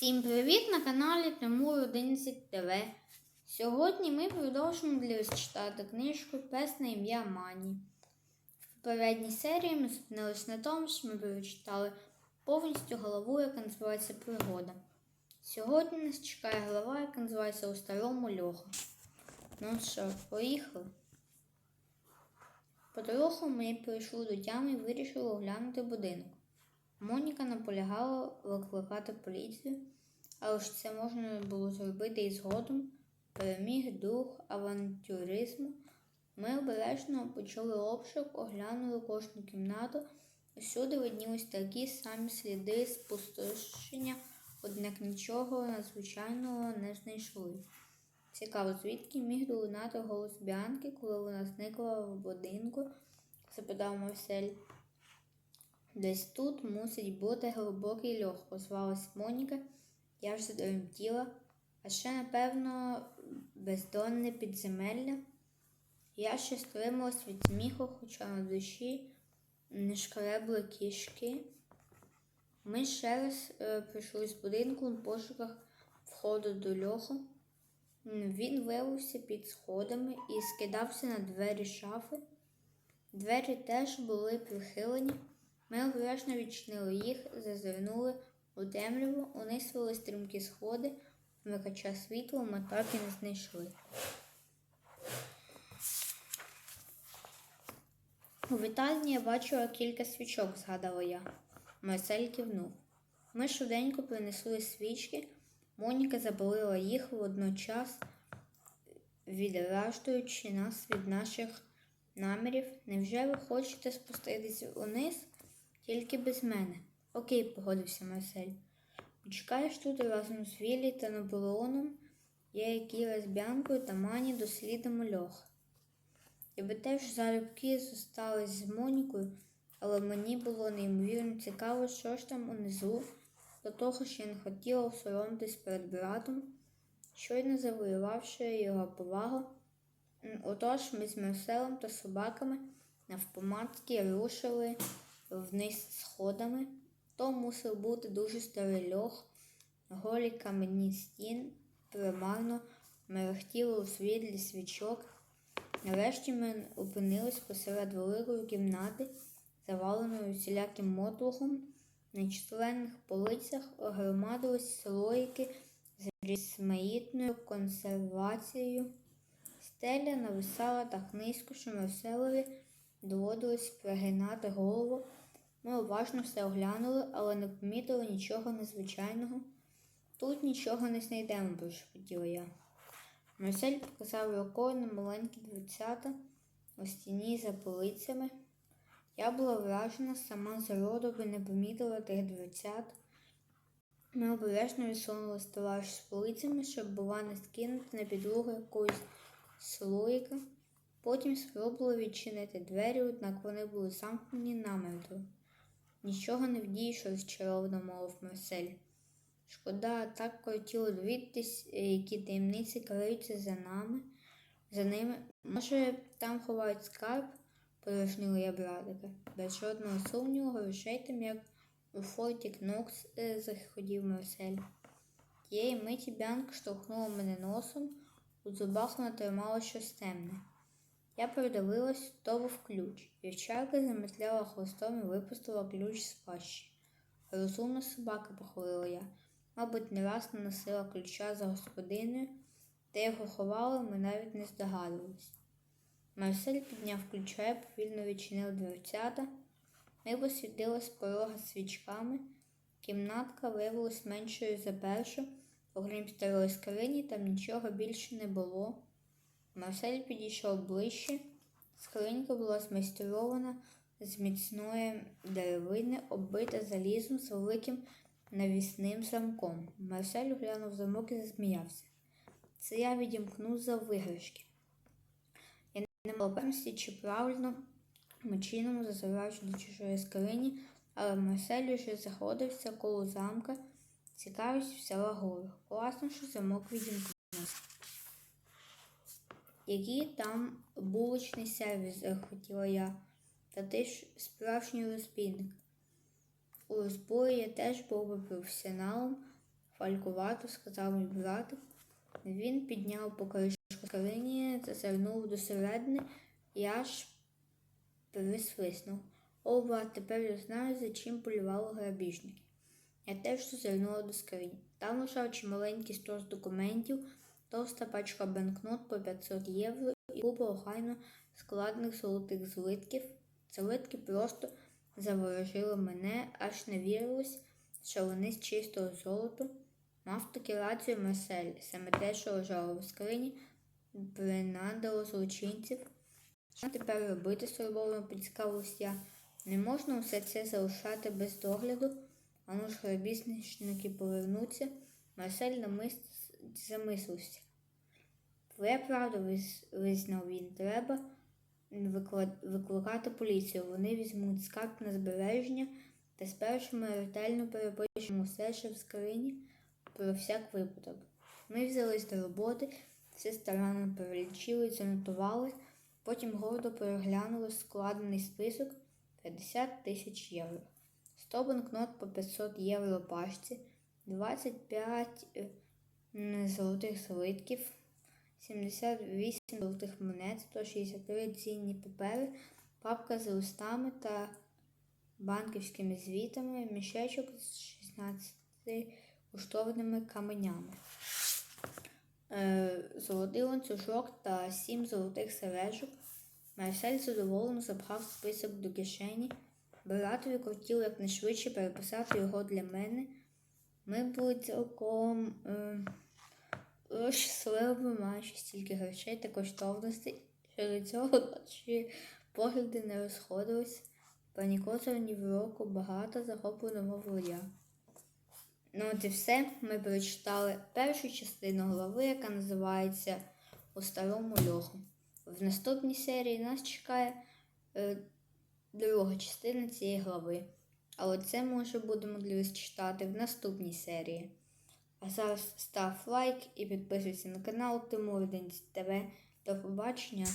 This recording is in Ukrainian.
Всім привіт на каналі Тимур 11 ТВ. Сьогодні ми продовжимо для вас читати книжку Пес на ім'я Мані. В попередній серії ми зупинилися на тому, що ми прочитали повністю главу, яка називається Пригода. Сьогодні нас чекає глава, яка називається У старому льоху. Ну що, поїхали. Потроху ми прийшли до тями і вирішили оглянути будинок. Моніка наполягала викликати поліцію, але ж це можна було зробити і згодом. Переміг дух авантюризму. Ми обережно почали обшук, оглянули кожну кімнату. Усюди виднілись такі самі сліди спустошення, однак нічого надзвичайного не знайшли. Цікаво, звідки міг долунати голос Біанки, коли вона зникла в будинку, запитав Марсель. Десь тут мусить бути глибокий льох, озвалась Моніка, я ж затремтіла, а ще, напевно, бездонне підземелля. Я ще стрималась від сміху, хоча на душі не шкребли кішки. Ми ще раз е, прийшли з будинку у пошуках входу до льоху. Він виявився під сходами і скидався на двері шафи. Двері теж були прихилені. Ми обережно відчинили їх, зазирнули у темряву, униз вели стрімкі сходи, вмикача світло ми так і не знайшли. У вітальні я бачила кілька свічок, згадала я. Марсель кивнув. Ми швиденько принесли свічки, Моніка запалила їх водночас, відражуючи нас від наших намірів. Невже ви хочете спуститися униз? Тільки без мене. Окей, погодився Марсель. Почекаєш тут разом з Віллі та Наполеоном, я і Кіра з Бянкою та Мані дослідимо льох. Я би теж залюбки зосталась з Монікою, але мені було неймовірно цікаво, що ж там унизу, до того, що я не хотіла осоромитись перед братом, щойно завоювавши його повагу. Отож ми з Марселем та собаками навпомацьки рушили вниз сходами. То мусив бути дуже старий льох, голі кам'яні стін, примарно мерехтіли у світлі свічок. Нарешті ми опинились посеред великої кімнати, заваленої усіляким мотлухом. На численних полицях громадились слоїки з різмаїтною консервацією. Стеля нависала так низько, що Марселові доводилось пригинати голову. Ми уважно все оглянули, але не помітили нічого незвичайного. Тут нічого не знайдемо, прошепотіла я. Марсель показав рукою на маленькі дверцята у стіні за полицями. Я була вражена, сама з роду би не помітила тих дверцят. Ми обережно відсунули стелаж з полицями, щоб була не скинути на підлогу якоїсь слоїка. Потім спробували відчинити двері, однак вони були замкнені намертво. Нічого не вдієш, розчаровано мовив Марсель. Шкода, так хотіло довідатись, е, які таємниці криються за нами, за ними. Може, там ховають скарб, порожнила я братика. Без жодного сумніву, грошей там, як у форті Кнокс, е, заходів Марсель. Тієї миті Бянк штовхнула мене носом, у зубах вона тримала щось темне. Я придивилась, то був ключ. Вівчарка заметляла хвостом і випустила ключ з пащі. Розумна собака, похвалила я. Мабуть, не раз не носила ключа за господиною, де його ховали, ми навіть не здогадувались. Марсель підняв ключа і повільно відчинив дверцята. Ми посвітили з порога свічками. Кімнатка виявилась меншою за першу, окрім старої скрині, там нічого більше не було. Марсель підійшов ближче. Скринька була змайстрована з міцної деревини, оббита залізом з великим навісним замком. Марсель оглянув замок і засміявся. Це я відімкнув за виграшки. Я не мала певності, чи правильно чином зазираючи до чужої скрині, але Марсель уже заходився коло замка, цікавість взяла гору. Класно, що замок відімкнувся. Який там булочний сервіс, захотіла я. Та ти ж справжній розбійник. У розбої я теж був би професіоналом, Фалькувато, сказав мій братик. Він підняв по кришку скрині, зазирнув до середини аж присвиснув. О, брат, тепер я знаю, за чим полювали грабіжники. Я теж зазирнула до скрині. Там лежав чималенький стос документів, товста пачка банкнот по 500 євро і купа охайно складних золотих злитків. Злитки просто заворожили мене, аж не вірилось, що вони з чистого золоту. Мав таки рацію Марсель, саме те, що лежало в скрині, принадило злочинців. Що тепер робити стурбовано поцікавилась я. Не можна усе це залишати без догляду, а ж грабіжники повернуться. Марсель намис... замислився. Твоя правда, визнав він, треба викликати поліцію. Вони візьмуть скарб на збереження та спершу ми ретельно перепишемо все, що в скрині, про всяк випадок. Ми взялись до роботи, все старанно перелічили занотували, потім гордо переглянули складений список 50 тисяч євро. 100 банкнот по 500 євро в пачці, 25 е, м, золотих злитків, 78 золотих монет, 163 цінні папери, папка з листами та банківськими звітами, мішечок з 16 коштовними каменями. Е, Золотий ланцюжок та сім золотих сережок. Марсель задоволено запхав список до кишені. Братові хотів якнайшвидше переписати його для мене. Ми були цілком е, щасливими, маючи стільки грошей та коштовностей, що до цього наші погляди не розходились. Пані ні в року багато захоплено мовила. Ну, от і все. Ми прочитали першу частину глави, яка називається У старому льоху. В наступній серії нас чекає е, друга частина цієї глави. Але це ми вже будемо вас читати в наступній серії. А зараз став лайк і підписуйся на канал Тимур День ТВ. До побачення!